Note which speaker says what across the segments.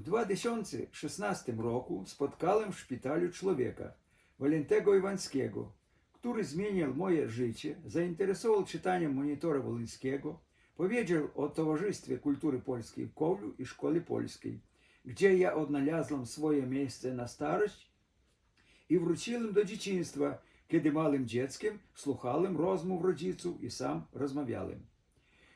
Speaker 1: W 2016 roku spotkałem w szpitalu człowieka, Walentego Iwańskiego, który zmienił moje życie, zainteresował czytaniem monitora Wolińskiego, powiedział o Towarzystwie Kultury Polskiej w Kowlu i Szkole Polskiej, gdzie ja odnalazłem swoje miejsce na starość i wróciłem do dzieciństwa, kiedy małym dzieckiem słuchałem rozmów rodziców i sam rozmawiałem.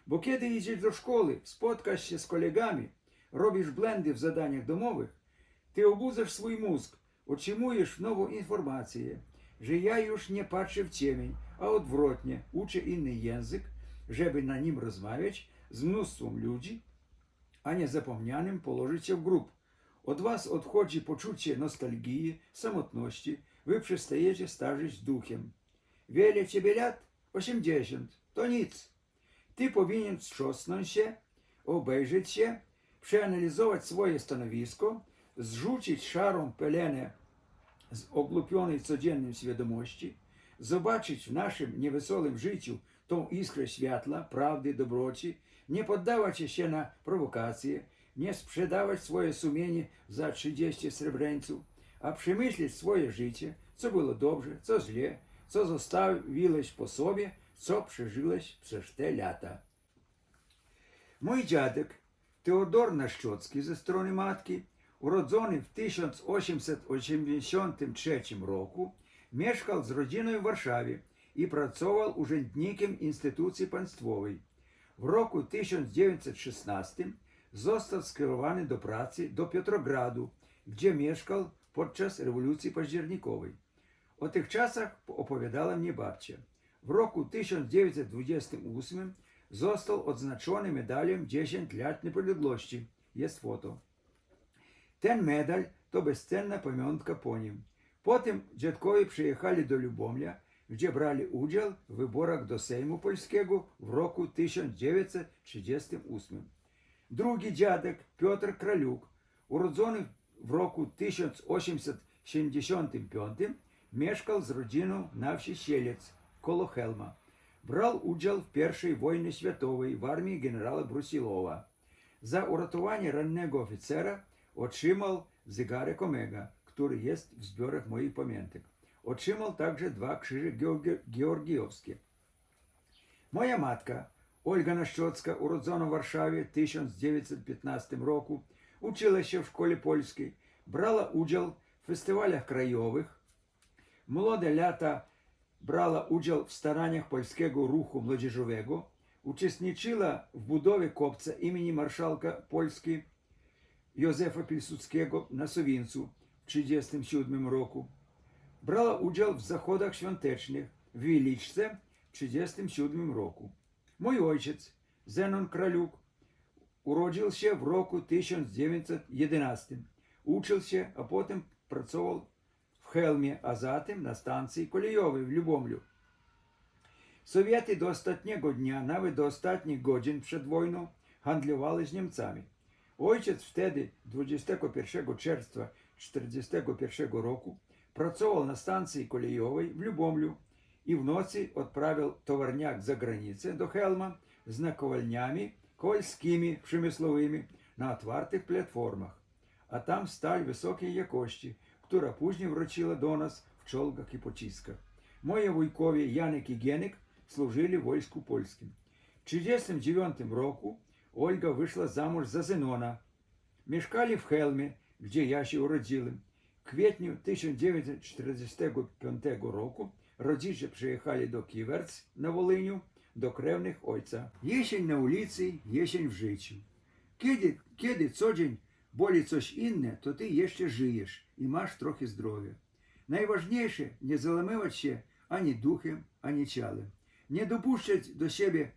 Speaker 1: Bo kiedy idziesz do szkoły, spotkasz się z kolegami, робиш бленди в заданнях домових, ты обузишь свой мозг, очимуєш нову інформацію, Же я юж не паче в темень, а отвротне, уче інний язик, żeby на ним розмовляти з мноством людей, а не запомняним положиться в груп. От вас отходжі почуття ностальгії, самотності, ви перестаєте стажить духом. Wiele ciebie lat? 80. To nic. Ty powinien wstrząsnąć się, obejrzeć się przeanalizować swoje stanowisko, zrzucić szarą pelenę z oglupionej codziennym świadomości, zobaczyć w naszym niewesołym życiu tą iskrę światła, prawdy, dobroci, nie poddawać się na prowokacje, nie sprzedawać swoje sumienie za 30 srebreńców, a przemyśleć swoje życie, co było dobrze, co źle, co zostawiłeś po sobie, co przeżyłeś przez te lata. Mój dziadek Теодор Нащоцький зі сторони матки, уроdzony в 1883 року, мешкав з родиною в Варшаві і працював у житникім інституції панствової. В року 1916 зостав скерований до праці до Петрограду, де мешкав подчас революції Паждірнікової. О тих часах оповідала мені бабча. В року 1928 Został odznaczony medalem 10 lat niepodległości. Jest foto. Ten medal to bezcenna pamiątka po nim. Potem dziadkowie przyjechali do Lubomля, gdzie brali udział w wyborach do Sejmu Polskiego w roku 1938. Drugi dziadek Piotr Kralюк, urodzony w roku 1875, mieszkał z rodziną na wsi Sielec, коло Хелма брав удзел в першай войне святовай в арміі генерала Брусілова. За уратаванне раннего офіцера отрымал зыгарек Омега, который есть в зборах моих памяток. Отрымал также два крыжа Георгиевские. Моя матка, Ольга Нащоцка, уроdzona в Варшаві 1915 року, училася в школі польській, брала удзел в фестивалях краєвих. Молоде лята brała udział w staraniach polskiego ruchu młodzieżowego, uczestniczyła w budowie kopca imieni marszałka Polski Józefa Piłsudskiego na Sowincu w 1937 roku, brała udział w zachodach świątecznych w Wieliczce w 1937 roku. Mój ojciec, Zenon Kraliuk, urodził się w roku 1911, uczył się, a potem pracował Хелмі, а затым на станції Колійовій в Любомлю. Совєти до останнього дня, навіть до останніх годин перед війну, гандлювали з німцями. Ojciec wtedy, 21 czerwca 1941 roku, pracował na stacji kolejowej w Lubomlu i w nocy odprawił towarniak za granicę do Helma z nakowalniami kolskimi przemysłowymi na otwartych platformach. A tam stal wysokiej jakości – która później wróciła до нас в czołgach i pociskach. Moje wujkowie Janek i Gienek служили w wojsku polskim. W 1939 roku Ольга вышла замуж за Зенона. Мешкали в Хелме, где я się urodziłem. W kwietniu 1945 roku rodzice przyjechali do Kiwerc na Волиню do krewnych ojca.
Speaker 2: Jesień na ulicy, jesień w życiu. Kiedy, kiedy co dzień болить coś inne, to ty jeszcze żyjesz i masz trochę zdrowia. Найважніше не заламивати ще ані духом, ані чалем. Не допущать до себе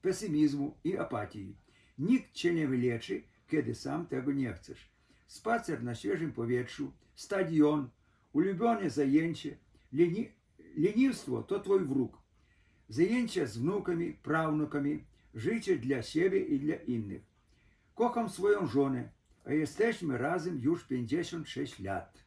Speaker 2: песимізму і апатії. Ніхто ще не вилечи, коли сам того не хочеш. Спацер на свіжому повітрю, стадіон, улюблене заєнче, ліні... лінівство – то твій врук. Заєнче з внуками, правнуками, життя для себе і для інших. Кохам свою жону, a jesteśmy razem już 56 lat.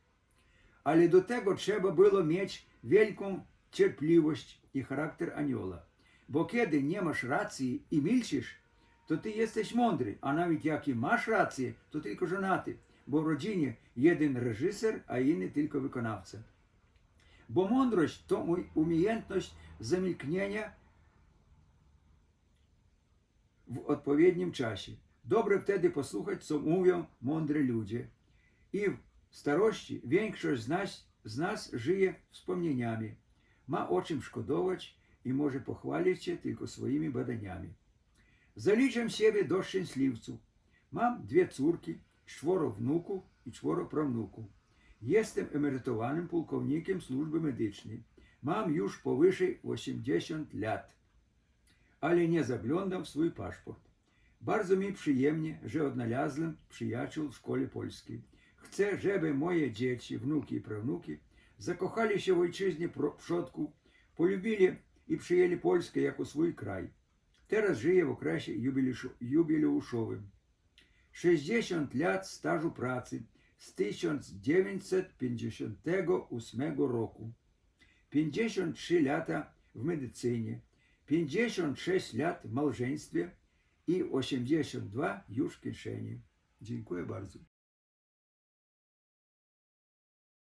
Speaker 2: Ale do tego trzeba było mieć wielką cierpliwość i charakter anioła. Bo kiedy nie masz racji i milczysz, to ty jesteś mądry, a nawet jak i masz rację, to tylko żonaty, bo w rodzinie jeden reżyser, a inny tylko wykonawca. Bo mądrość to mój umiejętność zamilknienia w odpowiednim czasie. Добре wtedy posłuchać, co mówią mądre ludzie. I w starości większość z nas, z nas żyje wspomnieniami. Ma o czym szkodować i może pochwalić się tylko swoimi badaniami. Zaliczam siebie do szczęśliwców. Mam dwie córki, czworo wnuków i czworo prawnuków. Jestem emerytowanym pułkownikiem służby medycznej. Mam już powyżej 80 lat, ale nie zaglądam w swój paszport. Bardzo mi przyjemnie, że odnalazłem przyjaciół w szkole polskiej. Chcę, żeby moje dzieci, wnuki i prawnuki zakochali się w ojczyźnie przodków, polubili i przyjęli Polskę jako swój kraj. Teraz żyję w okresie jubileuszowym. 60 lat stażu pracy z 1958 roku, 53 lata w medycynie, 56 lat w małżeństwie – i 82 już w kieszeni. Dziękuję bardzo.